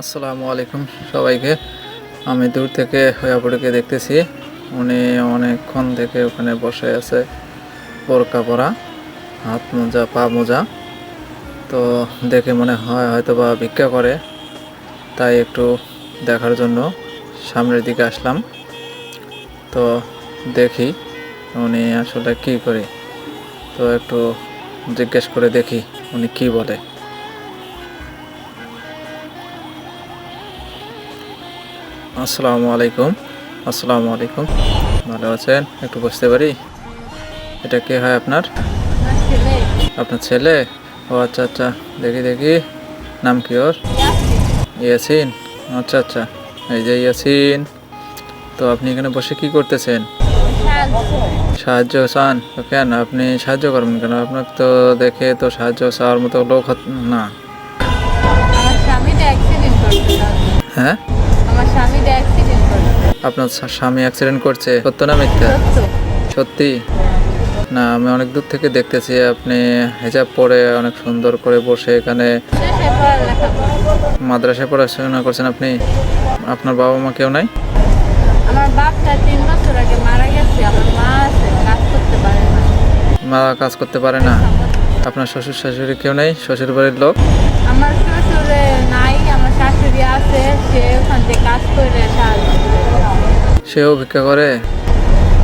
আসসালামু আলাইকুম সবাইকে। আমি দূর থেকে হয়াপুরিকে দেখতেছি। উনি অনেকক্ষণ থেকে ওখানে বসে আছে বোরকা পরা, হাত মোজা, পা মোজা। তো দেখে মনে হয় হয়তো বা ভিক্ষা করে। তাই একটু দেখার জন্য সামনের দিকে আসলাম। তো দেখি উনি আসলে কি করে। তো একটু জিজ্ঞেস করে দেখি উনি কি বলে। আসসালামু আলাইকুম। আসসালামু আলাইকুম। ভালো আছেন? একটু বসতে পারি? এটা কে হয় আপনার? আপনার ছেলে? ও আচ্ছা আচ্ছা। দেখি দেখি। নাম কি ওর? ইয়াসিন। আচ্ছা আচ্ছা। এই যে ইয়াসিন। তো আপনি এখানে বসে কি করতেছেন? সাহায্য চান? কেন? আপনি সাহায্য করবেন কেন? আপনার তো দেখে তো সাহায্য চাওয়ার মতো লোক না। হ্যাঁ? আমার স্বামীটা অ্যাক্সিডেন্ট করছে। আপনার স্বামী অ্যাক্সিডেন্ট করছে। সত্য না মিথ্যা? সত্যি। না আমি অনেক দূর থেকে দেখতেছি আপনি হেজাব পরে অনেক সুন্দর করে বসে এখানে মাদ্রাসায় পড়াশোনা করছেন আপনি? আপনার বাবা মা কেউ নাই? আমার বাপটা তিন বছর আগে মারা গেছে আমার মা আছে কাজ করতে পারে না। মা কাজ করতে পারে না? আপনার শ্বশুর শাশুড়ি কেউ নেই? শ্বশুর বাড়ির লোক? আমার শ্বশুরে নাই আছে সে ওখান থেকে কাজ করে সাহায্য সেও ভিক্ষা করে?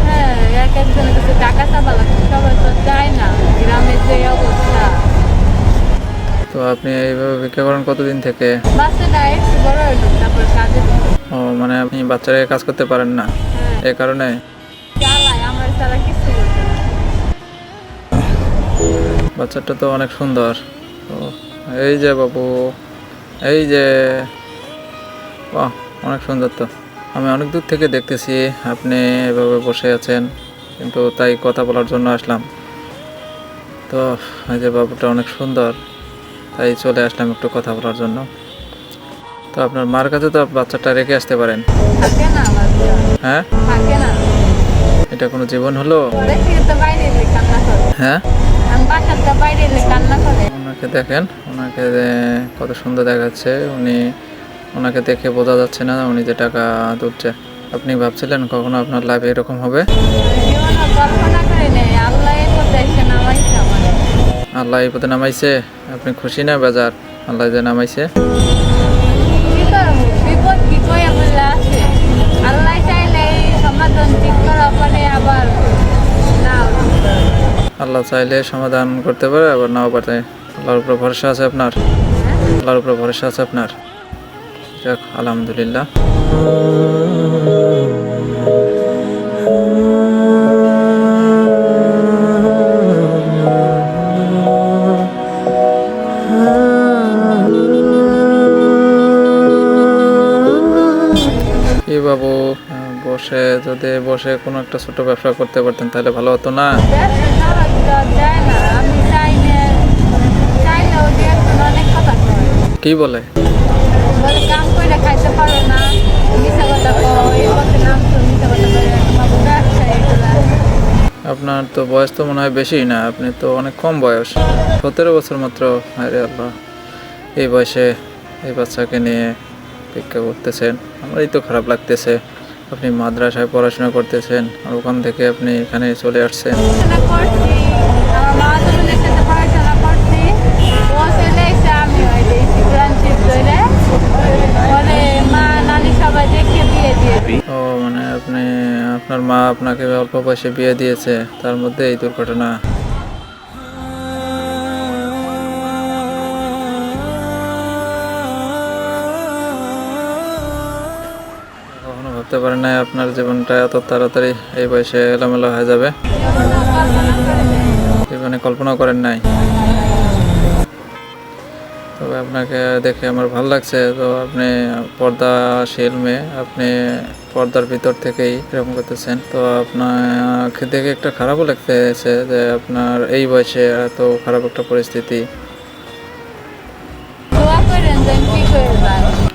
হ্যাঁ এক একজনের কাছে টাকা চাপা লাগছে সবাই তো চায় না গ্রামের যে অবস্থা। তো আপনি এইভাবে ভিক্ষা করেন কতদিন থেকে? একটু বড় তারপর কাজে ও মানে আপনি বাচ্চারা কাজ করতে পারেন না? হ্যাঁ। এ কারণে? আমার কিছু বাচ্চাটা তো অনেক সুন্দর। তো এই যে বাবু এই যে। বাহ অনেক সুন্দর তো। আমি অনেক দূর থেকে দেখতেছি আপনি এভাবে বসে আছেন কিন্তু তাই কথা বলার জন্য আসলাম। তো এই যে বাবুটা অনেক সুন্দর তাই চলে আসলাম একটু কথা বলার জন্য। তো আপনার মার কাছে তো বাচ্চাটা রেখে আসতে পারেন। হ্যাঁ? এটা কোনো জীবন হলো? হ্যাঁ? ওনাকে দেখেন ওনাকে কত সুন্দর দেখাচ্ছে উনি ওনাকে দেখে বোঝা যাচ্ছে না উনি যে টাকা তুলছে। আপনি ভাবছিলেন কখনো আপনার লাইফ এরকম হবে? আল্লাহ এই পথে নামাইছে। আপনি খুশি না বাজার? আল্লাহ যে নামাইছে। আল্লাহ চাইলে সমাধান করতে পারে, আবার নাও পারে। আল্লাহর উপর ভরসা আছে আপনার? আল্লাহর উপর ভরসা আছে আপনার? যাক আলহামদুলিল্লাহ। কি বাবু বসে যদি বসে কোনো একটা ছোট ব্যবসা করতে পারতেন তাহলে ভালো হতো না? কি বলে? খাইতে পারো না মিশা কথা এই পথে নাম মিশা কথা করে বাবু ব্যবসা এগুলা। আপনার তো বয়স তো মনে হয় বেশি না আপনি তো অনেক কম বয়স। সতেরো বছর মাত্র আরে আল্লাহ। এই বয়সে এই বাচ্চাকে নিয়ে ভিক্ষা করতেছেন আমারই তো খারাপ লাগতেছে। আপনি মাদ্রাসায় পড়াশোনা করতেছেন আর ওখান থেকে আপনি এখানে চলে আসছেন। মা আপনাকে অল্প বয়সে বিয়ে দিয়েছে, তার মধ্যে এই দুর্ঘটনা কখনো ভাবতে পারেন না আপনার জীবনটা এত তাড়াতাড়ি এই বয়সে এলোমেলো হয়ে যাবে নেই। জীবনে কল্পনা করেন নাই তবে আপনাকে দেখে আমার ভালো লাগছে, তো আপনি পর্দাশীল মেয়ে, আপনি পর্দার ভিতর থেকেই এরকম করতেছেন। তো আপনাকে দেখে একটা খারাপও লাগতেছে যে আপনার এই বয়সে এত খারাপ একটা পরিস্থিতি।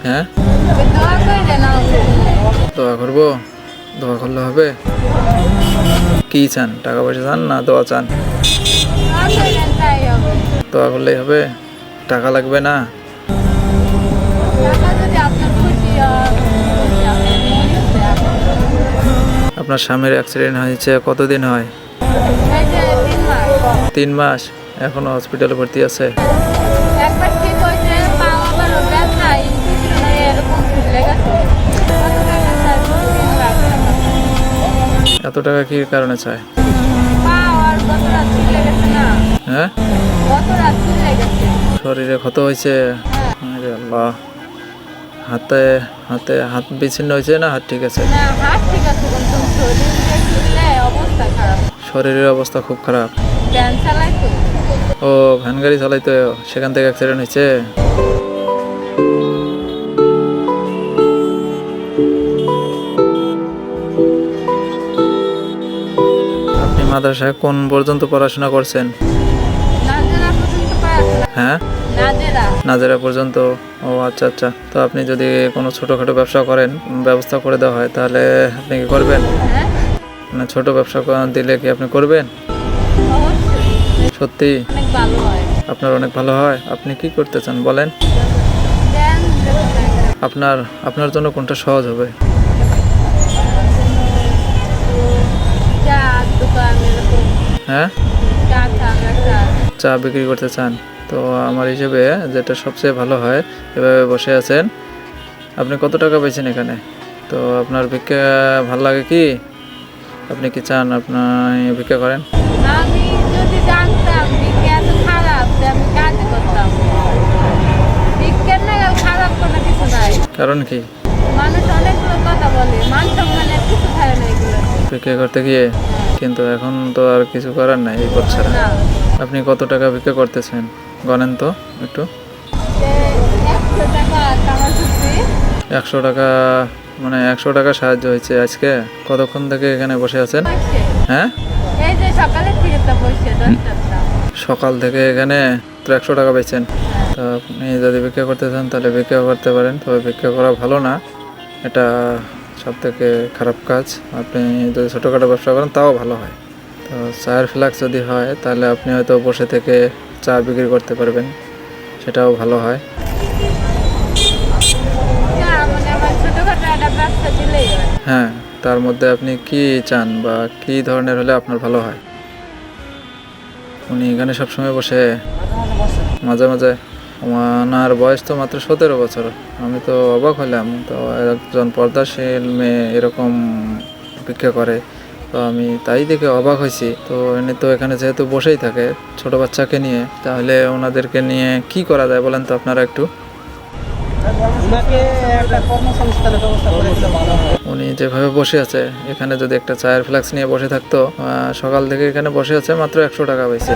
হয়ে দোয়া করব? দোয়া করলে হবে? কি চান? টাকা পয়সা চান না দোয়া চান? দোয়া করলেই হবে? টাকা লাগবে না? আপনার স্বামীর অ্যাক্সিডেন্ট হয়েছে কতদিন হয়? তিন মাস। এখনও হসপিটালে ভর্তি আছে? টাকা। এত টাকা কি কারণে চায়? হ্যাঁ? শরীরে ক্ষত হয়েছে? হাতে হাতে হাত বিচ্ছিন্ন হয়েছে না হাত ঠিক আছে? না হাত ঠিক আছে কিন্তু শরীর যে ফুললে অবস্থা খারাপ শরীরের অবস্থা খুব খারাপ। ও ভ্যান গাড়ি চালাইতো সেখান থেকে অ্যাক্সিডেন্ট হয়েছে? আপনি মাদ্রাসায় কোন পর্যন্ত পড়াশোনা করছেন? হ্যাঁ? নাজেরা। নাজেরা পর্যন্ত? ও আচ্ছা আচ্ছা। তো আপনি যদি কোনো ছোটোখাটো ব্যবসা করেন ব্যবস্থা করে দেওয়া হয় তাহলে আপনি কি করবেন? মানে ছোট ব্যবসা দিলে কি আপনি করবেন? সত্যি? আপনার অনেক ভালো হয়। আপনি কি করতে চান বলেন? আপনার আপনার জন্য কোনটা সহজ হবে? হ্যাঁ? চা বিক্রি করতে চান। তো আমার হিসেবে যেটা সবচেয়ে ভালো হয় এভাবে বসে আছেন। আপনি কত টাকা পেয়েছেন এখানে? তো আপনার ভিক্ষা ভালো লাগে কি? আপনি কি চান আপনার ভিক্ষা করেন? আমি যদি জানতাম বিজ্ঞান এত খারাপ আমি কাজ করতাম। বিজ্ঞান না খারাপ কোনো কিছু নাই। কারণ কি? মানুষ অনেকগুলো কথা বলে মান সম্মানের কিছু থাকে না এগুলো। ভিক্ষা করতে গিয়ে? কিন্তু এখন তো আর কিছু করার নাই এই পথ ছাড়া। না আপনি কত টাকা ভিক্ষা করতেছেন? গণেন তো একটু। একশো টাকা একশো টাকা মানে একশো টাকা সাহায্য হয়েছে আজকে? কতক্ষণ থেকে এখানে বসে আছেন? হ্যাঁ? সকাল থেকে এখানে তো একশো টাকা পেয়েছেন তো আপনি যদি ভিক্ষা করতে চান তাহলে ভিক্ষা করতে পারেন। তবে ভিক্ষা করা ভালো না। এটা সব থেকে খারাপ কাজ। আপনি যদি ছোটোখাটো ব্যবসা করেন তাও ভালো হয়। তো চায়ের ফ্লাক্স যদি হয় তাহলে আপনি হয়তো বসে থেকে চা বিক্রি করতে পারবেন। সেটাও ভালো হয় না মানে আমার ব্যবসা দিলেই হয়। হ্যাঁ তার মধ্যে আপনি কি চান বা কি ধরনের হলে আপনার ভালো হয়? উনি এখানে সবসময় বসে। মাঝে মাঝে। ওনার বয়স তো মাত্র সতেরো বছর। আমি তো অবাক হলাম। তো একজন পর্দাশীল মেয়ে এরকম ভিক্ষা করে। তো আমি তাই দেখে অবাক হয়েছি। তো এনে তো এখানে যেহেতু বসেই থাকে ছোট বাচ্চাকে নিয়ে, তাহলে ওনাদেরকে নিয়ে কি করা যায় বলেন তো আপনারা একটু? উনি যেভাবে বসে আছে, এখানে যদি একটা চায়ের ফ্লাক্স নিয়ে বসে থাকতো সকাল থেকে এখানে বসে আছে মাত্র একশো টাকা পাইছে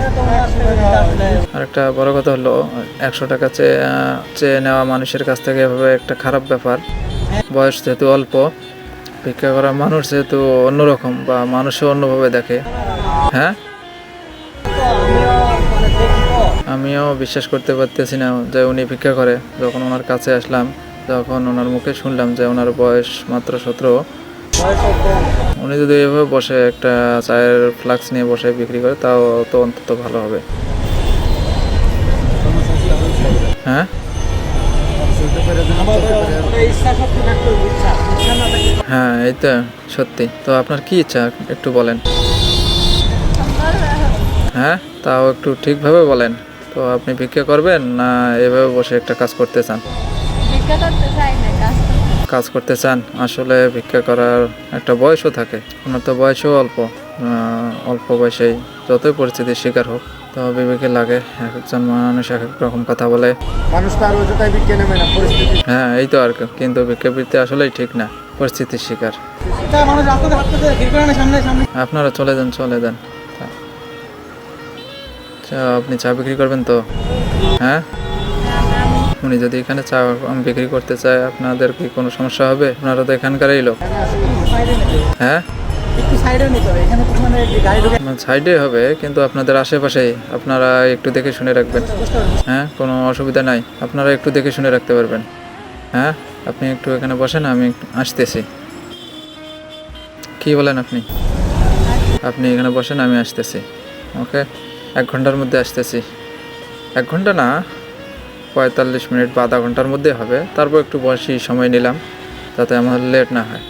আর একটা বড় কথা হলো, একশো টাকা চেয়ে চেয়ে নেওয়া মানুষের কাছ থেকে এভাবে একটা খারাপ ব্যাপার। বয়স যেহেতু অল্প, ভিক্ষা করা মানুষ যেহেতু অন্যরকম বা মানুষও অন্যভাবে দেখে। হ্যাঁ? আমিও বিশ্বাস করতে পারতেছি না যে উনি ভিক্ষা করে। যখন ওনার কাছে আসলাম, তখন ওনার মুখে শুনলাম যে ওনার বয়স মাত্র সতেরো। উনি যদি এভাবে বসে একটা চায়ের ফ্লাক্স নিয়ে বসে বিক্রি করে, তাও তো অন্তত ভালো হবে। হ্যাঁ? হ্যাঁ এই তো, সত্যি। তো আপনার কি ইচ্ছা, একটু বলেন। হ্যাঁ তাও একটু ঠিকভাবে বলেন। তো আপনি ভিক্ষা করবেন না এভাবে বসে একটা কাজ করতে চান? ভিক্ষা কাজ করতে। চান? আসলে ভিক্ষা করার একটা বয়সও থাকে। ওনার তো বয়সও অল্প আহ, অল্প বয়সেই যতই পরিস্থিতির শিকার হোক তো বিবেকে লাগে এক একজন মানুষ এক এক রকম কথা বলে। মানুষ তো আর ওটাই বিজ্ঞান নেবে না পরিস্থিতি। হ্যাঁ এই তো আর কি। কিন্তু ভিক্ষাবৃত্তি আসলেই ঠিক না পরিস্থিতির শিকার। আপনারা চলে যান চলে যান। আপনি চা বিক্রি করবেন তো? হ্যাঁ? উনি যদি এখানে চা বিক্রি করতে চায়, আপনাদের কি কোনো সমস্যা হবে? আপনারা তো এখানকারই লোক। হ্যাঁ? সাইডে হবে, কিন্তু আপনাদের আশেপাশে আপনারা একটু দেখে শুনে রাখবেন। হ্যাঁ? কোনো অসুবিধা নাই। আপনারা একটু দেখে শুনে রাখতে পারবেন। হ্যাঁ? আপনি একটু এখানে বসেন, আমি আসতেছি। কি বলেন আপনি? আপনি এখানে বসেন, আমি আসতেছি। ওকে? এক ঘণ্টার মধ্যে আসতেছি। এক ঘণ্টা না, পঁয়তাল্লিশ মিনিট বা আধা ঘণ্টার মধ্যে হবে। তারপর একটু বসি, সময় নিলাম তাতে আমার লেট না হয়।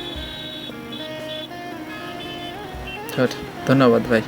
ধন্যবাদ ভাই।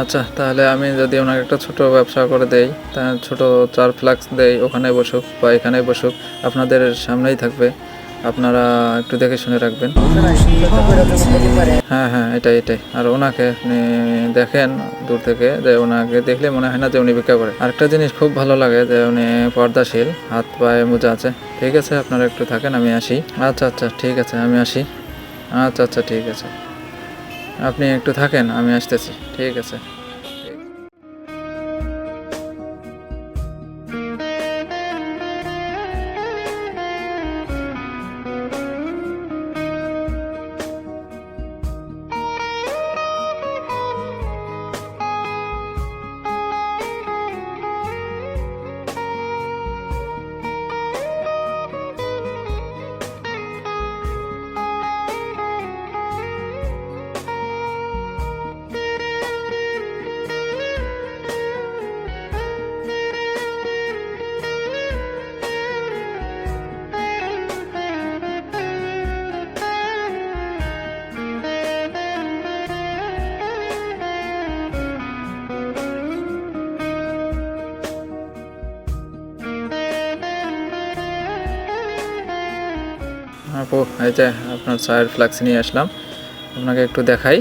আচ্ছা তাহলে আমি যদি ওনাকে একটা ছোট ব্যবসা করে দেই, তা ছোট চার ফ্লাক্স দেই ওখানে বসুক বা এখানে বসুক, আপনাদের সামনেই থাকবে। আপনারা একটু দেখে শুনে রাখবেন। হ্যাঁ হ্যাঁ এটাই এটাই। আর ওনাকে আপনি দেখেন দূর থেকে, যে ওনাকে দেখলে মনে হয় না যে উনি ভিক্ষা করে। আরেকটা জিনিস খুব ভালো লাগে, যে উনি পর্দাশীল, হাত পায়ে মোজা আছে। ঠিক আছে, আপনারা একটু থাকেন, আমি আসি। আচ্ছা আচ্ছা ঠিক আছে, আমি আসি। আচ্ছা আচ্ছা ঠিক আছে। আপনি একটু থাকেন আমি আসতেছি। ঠিক আছে। আপু এই যে আপনার চায়ের ফ্লাক্স নিয়ে আসলাম। আপনাকে একটু দেখাই।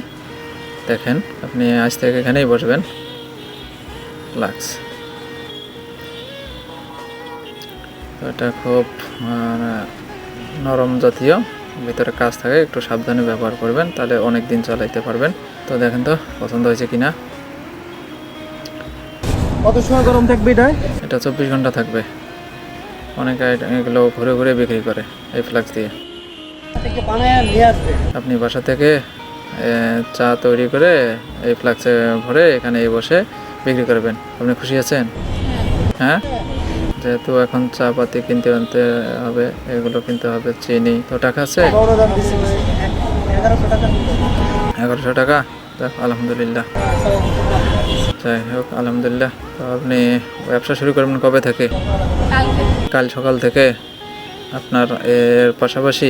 দেখেন আপনি আজ থেকে এখানেই বসবেন। ফ্লাক্স। তো এটা খুব নরম জাতীয়। ভিতরে কাজ থাকে একটু সাবধানে ব্যবহার করবেন তাহলে অনেক দিন চালাইতে পারবেন। তো দেখেন তো পছন্দ হয়েছে কিনা? কত সময় গরম থাকবে এটা? এটা চব্বিশ ঘণ্টা থাকবে। অনেকে এগুলো ঘুরে ঘুরে বিক্রি করে এই ফ্লাক্স দিয়ে। থেকে বানায় নিয়ে আসবে। আপনি বাসা থেকে চা তৈরি করে এই ফ্লাক্সে ভরে এখানে এই বসে বিক্রি করবেন। আপনি খুশি আছেন? হ্যাঁ। যেহেতু এখন চা পাতি কিনতে আনতে হবে এগুলো কিনতে হবে চিনি। তো টাকা আছে? এগারোশো টাকা যাক আলহামদুলিল্লাহ। যাই হোক আলহামদুলিল্লাহ। তো আপনি ব্যবসা শুরু করবেন কবে থেকে? কাল সকাল থেকে। আপনার এর পাশাপাশি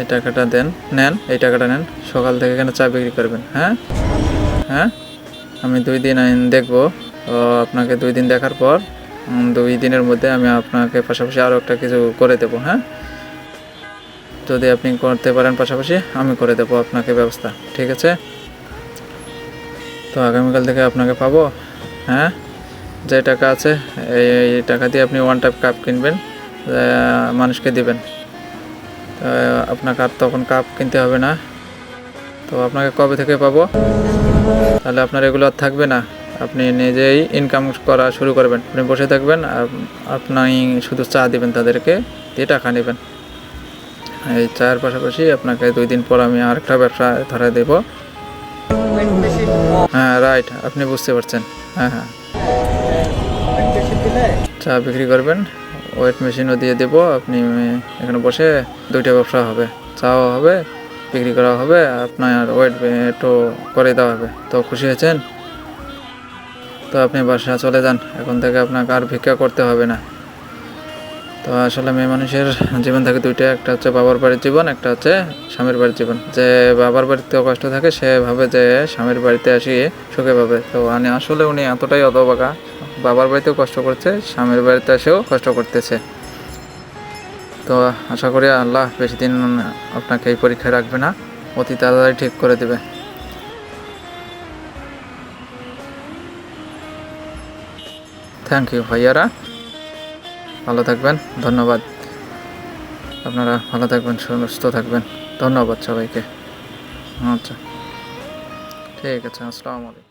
এই টাকাটা দেন, নেন, এই টাকাটা নেন, সকাল থেকে এখানে চা বিক্রি করবেন হ্যাঁ? হ্যাঁ? আমি দুই দিন আইন দেখব আপনাকে দুই দিন দেখার পর দুই দিনের মধ্যে আমি আপনাকে পাশাপাশি আরও একটা কিছু করে দেবো হ্যাঁ? যদি আপনি করতে পারেন পাশাপাশি, আমি করে দেবো আপনাকে ব্যবস্থা, ঠিক আছে? তো আগামীকাল থেকে আপনাকে পাবো হ্যাঁ? যে টাকা আছে, এই টাকা দিয়ে আপনি ওয়ান টাইপ কাপ কিনবেন মানুষকে দিবেন। আপনাকে আর তখন কাপ কিনতে হবে না। তো আপনাকে কবে থেকে পাবো? তাহলে আপনার এগুলো আর থাকবে না। আপনি নিজেই ইনকাম করা শুরু করবেন। আপনি বসে থাকবেন আর আপনি শুধু চা দিবেন তাদেরকে, দিয়ে টাকা নেবেন। এই চায়ের পাশাপাশি আপনাকে দুই দিন পর আমি আরেকটা ব্যবসা ধরে দেবো। হ্যাঁ রাইট আপনি বুঝতে পারছেন। হ্যাঁ হ্যাঁ। চা বিক্রি করবেন। ওয়েট মেশিনও দিয়ে দেব, আপনি এখানে বসে দুইটা ব্যবসা হবে। চাও হবে, বিক্রি করা হবে, আপনার ওয়েট একটু করে দেওয়া হবে। তো খুশি হয়েছেন তো আপনি বাসা চলে যান, এখন থেকে আপনাকে আর ভিক্ষা করতে হবে না। তো আসলে মেয়ে মানুষের জীবন থাকে দুইটা, একটা হচ্ছে বাবার বাড়ির জীবন, একটা হচ্ছে স্বামীর বাড়ির জীবন। যে বাবার বাড়িতে কষ্ট থাকে, সে ভাবে যে স্বামীর বাড়িতে আসি সুখে পাবে তো মানে আসলে উনি এতটাই অতবাকা বাবার বাড়িতেও কষ্ট করছে, স্বামীর বাড়িতে এসেও কষ্ট করতেছে। তো আশা করি আল্লাহ বেশি দিন আপনাকে এই পরীক্ষায় রাখবে না, অতি তাড়াতাড়ি ঠিক করে দেবে। থ্যাংক ইউ ভাইয়ারা। ভালো থাকবেন, ধন্যবাদ। আপনারা ভালো থাকবেন, সুস্থ থাকবেন। ধন্যবাদ সবাইকে। আচ্ছা ঠিক আছে, আসসালামু আলাইকুম।